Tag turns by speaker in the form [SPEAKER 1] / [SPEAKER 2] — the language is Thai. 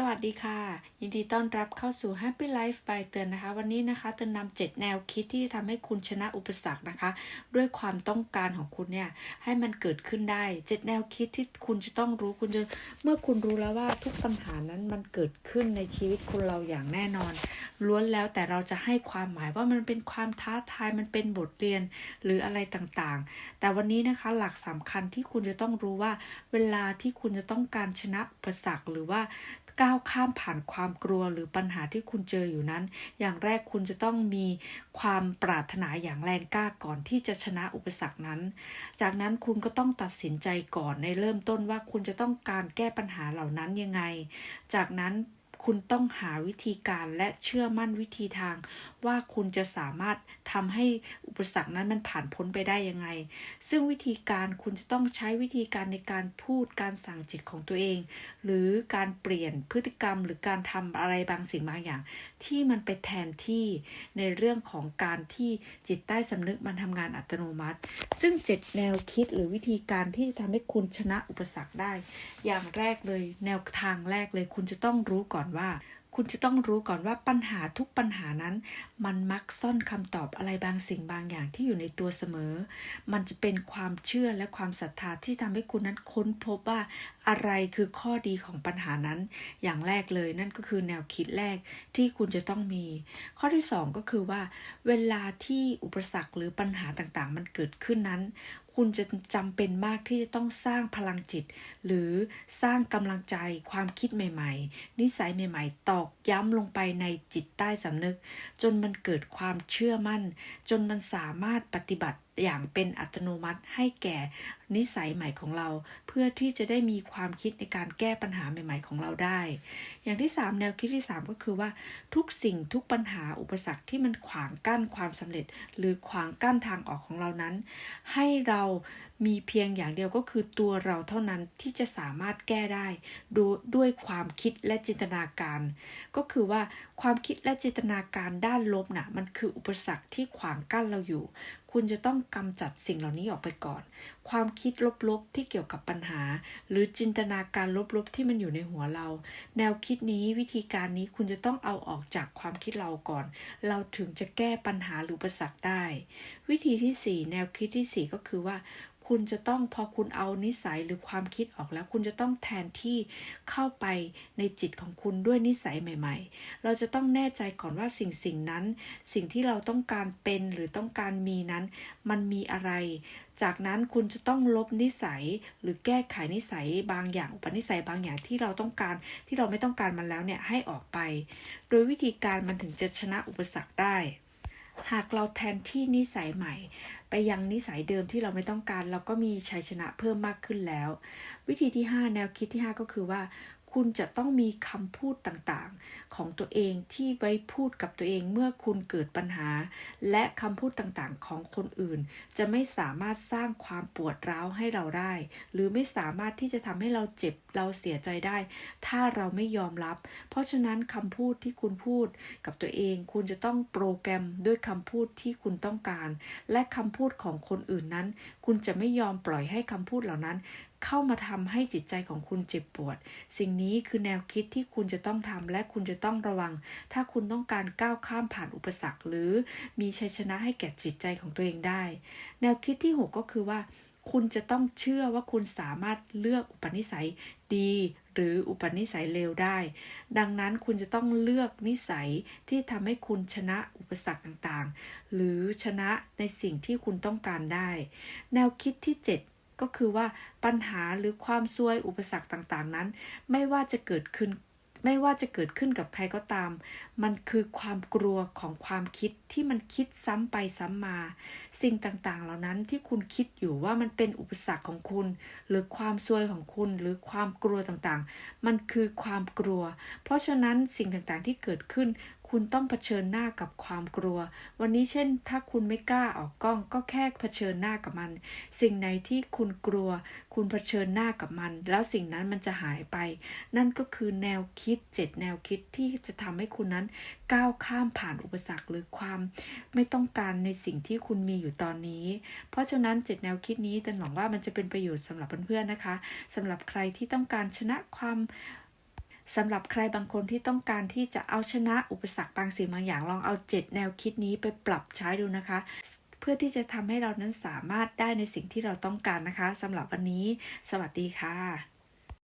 [SPEAKER 1] สวัสดีค่ะ ยินดีต้อนรับเข้าสู่ Happy Life by เตือนนะคะ วันนี้นะคะเตือนนำเจ็ดแนวคิดที่ทำให้คุณชนะอุปสรรคนะคะ ด้วยความต้องการของคุณเนี่ยให้มันเกิดขึ้นได้เจ็ดแนวคิดที่คุณจะต้องรู้คุณจะเมื่อคุณรู้แล้วว่าทุกปัญหานั้นมันเกิดขึ้นในชีวิตคนเราอย่างแน่นอน ล้วนแล้วแต่เราจะให้ความหมายว่ามันเป็นความท้าทายมันเป็นบทเรียนหรืออะไรต่างๆ แต่วันนี้นะคะหลักสำคัญที่คุณจะต้องรู้ว่า เวลาที่คุณจะต้องการชนะอุปสรรคหรือว่า ก้าวข้ามผ่านความกลัวหรือปัญหาที่คุณเจออยู่นั้น อย่างแรกคุณจะต้องมีความปรารถนาอย่างแรงกล้าก่อนที่จะชนะอุปสรรคนั้น จากนั้นคุณก็ต้องตัดสินใจก่อนในเริ่มต้นว่าคุณจะต้องการแก้ปัญหาเหล่านั้นยังไง จากนั้น คุณต้องหาวิธีการและเชื่อมั่นวิธีทาง ว่าคุณจะสามารถทำให้อุปสรรคนั้นมันผ่านพ้นไปได้ยังไง ซึ่งวิธีการคุณจะต้องใช้วิธีการในการพูดการสั่งจิตของตัวเอง หรือการเปลี่ยนพฤติกรรม หรือการทำอะไรบางสิ่งบางอย่าง ที่มันไปแทนที่ในเรื่องของการที่จิตใต้สำนึกมันทำงานอัตโนมัติ ซึ่งเจ็ดแนวคิดหรือวิธีการที่จะทำให้คุณชนะอุปสรรคได้ อย่างแรกเลยแนวทางแรกเลยคุณจะต้องรู้ก่อนว่า คุณจะต้องรู้ก่อนว่าปัญหาทุกปัญหานั้น มันมักซ่อนคำตอบอะไรบางสิ่งบางอย่างที่อยู่ในตัวเสมอ มันจะเป็นความเชื่อและความศรัทธาที่ทำให้คุณนั้นค้นพบว่าอะไรคือข้อดีของปัญหานั้น อย่างแรกเลยนั่นก็คือแนวคิดแรกที่คุณจะต้องมี ข้อที่สองก็คือว่า เวลาที่อุปสรรคหรือปัญหาต่างๆ มันเกิดขึ้นนั้นคุณจะจำเป็นมากที่จะต้องสร้างพลังจิต หรือสร้างกำลังใจความคิดใหม่ ๆ นิสัยใหม่ ๆตอกย้ำลงไปในจิตใต้สำนึก จนมันเกิดความเชื่อมั่น จนมันสามารถปฏิบัติอย่างเป็นอัตโนมัติให้แก่ นิสัยใหม่ของเรา เพื่อที่จะได้มีความคิดในการแก้ปัญหาใหม่ ๆ ของเราได้ อย่างที่ 3 แนวคิดที่ 3 ก็คือว่าทุกสิ่งทุกปัญหาอุปสรรคที่มันขวางกั้นความสำเร็จ หรือขวางกั้นทางออกของเรานั้น ให้เรามีเพียงอย่างเดียวก็คือตัวเราเท่านั้นที่จะสามารถแก้ได้ด้วยความคิดและจินตนาการ ก็คือว่าความคิดและจินตนาการด้านลบนะ่ะมันคืออุปสรรคที่ขวางกั้นเราอยู่ คุณจะต้องกำจัดสิ่งเหล่านี้ออกไปก่อน ความคิดลบๆ ที่เกี่ยวกับปัญหา หรือจินตนาการลบๆ ที่มันอยู่ในหัวเรา แนวคิดนี้วิธีการนี้คุณจะต้องเอาออกจากความคิดเราก่อน เราถึงจะแก้ปัญหาหรืออุปสรรคได้ วิธีที่ 4 แนวคิดที่ 4 ก็คือว่า คุณจะต้องพอคุณเอานิสัยหรือความคิดออกแล้ว คุณจะต้องแทนที่เข้าไปในจิตของคุณด้วยนิสัยใหม่ ๆ เราจะต้องแน่ใจก่อนว่าสิ่งสิ่งนั้น สิ่งที่เราต้องการเป็นหรือต้องการมีนั้น มันมีอะไร จากนั้นคุณจะต้องลบนิสัยหรือแก้ไขนิสัยบางอย่างอุปนิสัยบางอย่างที่เราต้องการที่เราไม่ต้องการมันแล้วเนี่ยให้ออกไป โดยวิธีการมันถึงจะชนะอุปสรรคได้ หากเราแทนที่นิสัยใหม่ ไปยังนิสัยเดิมที่เราไม่ต้องการ เราก็มีชัยชนะเพิ่มมากขึ้นแล้ว วิธีที่ 5 แนวคิดที่ 5 ก็คือว่า คุณจะต้องมีคำพูดต่างๆ ของตัวเองที่ไว้พูดกับตัวเองเมื่อคุณเกิดปัญหา และคำพูดต่างๆ ของคนอื่น จะไม่สามารถสร้างความปวดร้าวให้เราได้ หรือไม่สามารถที่จะทำให้เราเจ็บเราเสียใจได้ ถ้าเราไม่ยอมรับ เพราะฉะนั้นคำพูดที่คุณพูดกับตัวเอง คุณจะต้องโปรแกรมด้วยคำพูดที่คุณต้องการ และคำพูดของคนอื่นนั้น คุณจะไม่ยอมปล่อยให้คำพูดเหล่านั้น เข้ามาทำให้จิตใจของคุณเจ็บปวด สิ่งนี้คือแนวคิดที่คุณจะต้องทำและคุณจะต้องระวัง ถ้าคุณต้องการก้าวข้ามผ่านอุปสรรค หรือมีชัยชนะให้แก่จิตใจของตัวเองได้ แนวคิดที่ 6 ก็คือว่า คุณจะต้องเชื่อว่าคุณสามารถเลือกอุปนิสัยดีหรืออุปนิสัยเลวได้ ดังนั้นคุณจะต้องเลือกนิสัยที่ทำให้คุณชนะอุปสรรคต่างๆ หรือชนะในสิ่งที่คุณต้องการได้ แนวคิดที่ 7 ก็คือว่าปัญหาหรือความซวยอุปสรรคต่างๆนั้น ไม่ว่าจะเกิดขึ้น ไม่ว่าจะเกิดขึ้นกับใครก็ตาม มันคือความกลัวของความคิดที่มันคิดซ้ำไปซ้ำมา สิ่งต่างๆ เหล่านั้นที่คุณคิดอยู่ว่ามันเป็นอุปสรรคของคุณ หรือความซวยของคุณ หรือความกลัวต่างๆ มันคือความกลัว เพราะฉะนั้นสิ่งต่างๆที่เกิดขึ้น คุณต้องเผชิญหน้ากับความกลัว วันนี้เช่น ถ้าคุณไม่กล้าออกกล้องก็แค่เผชิญหน้ากับมัน สิ่งไหนที่คุณกลัว คุณเผชิญหน้ากับมัน แล้วสิ่งนั้นมันจะหายไป นั่นก็คือแนวคิดเจ็ดแนวคิดที่จะทำให้คุณนั้นก้าวข้ามผ่านอุปสรรคหรือความไม่ต้องการในสิ่งที่คุณมีอยู่ตอนนี้ เพราะฉะนั้นเจ็ดแนวคิดนี้ตันหวังว่ามันจะเป็นประโยชน์สำหรับเพื่อนๆนะคะสำหรับใครที่ต้องการชนะความ สำหรับใครบางคนที่ต้องการที่จะเอาชนะอุปสรรคบางสิ่งบางอย่างลองเอา 7 แนวคิดนี้ไปปรับใช้ดูนะคะ เพื่อที่จะทำให้เรานั้นสามารถได้ในสิ่งที่เราต้องการนะคะสำหรับวันนี้ สวัสดีค่ะ